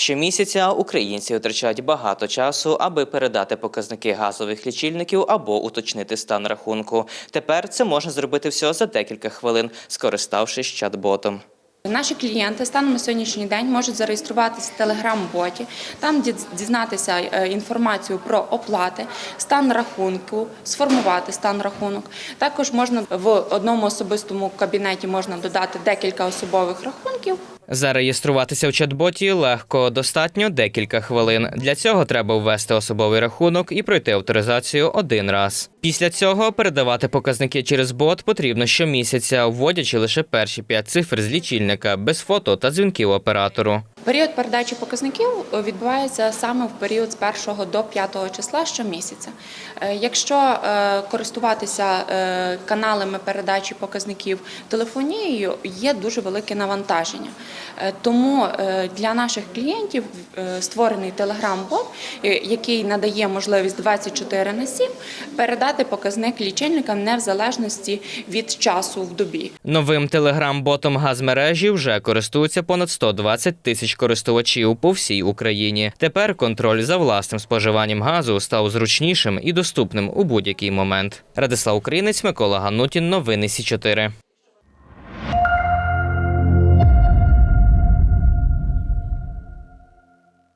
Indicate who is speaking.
Speaker 1: Щомісяця українці витрачають багато часу, аби передати показники газових лічильників або уточнити стан рахунку. Тепер це можна зробити всього за декілька хвилин, скориставшись чат-ботом.
Speaker 2: Наші клієнти станом на сьогоднішній день можуть зареєструватися в телеграм-боті, там дізнатися е, інформацію про оплати, стан рахунку, сформувати стан рахунок. Також можна в одному особистому кабінеті можна додати декілька особових рахунків.
Speaker 1: Зареєструватися в чат-боті легко, достатньо декілька хвилин. Для цього треба ввести особовий рахунок і пройти авторизацію один раз. Після цього передавати показники через бот потрібно щомісяця, вводячи лише перші п'ять цифр з лічильника без фото та дзвінків оператору.
Speaker 2: Період передачі показників е, відбувається саме в період з 1 до 5 числа щомісяця. Е, Якщо е, користуватися каналами передачі показників телефонією, є дуже велике навантаження. Тому для наших клієнтів створений телеграм-бот, який надає можливість 24 на 7 передати показник лічильникам не в залежності від часу в добі.
Speaker 1: Новим телеграм-ботом газмережі вже користуються понад 120 тисяч користувачів по всій Україні. Тепер контроль за власним споживанням газу став зручнішим і доступним у будь-який момент. Радислав Українець, Микола Ганутін. Новини Сі 4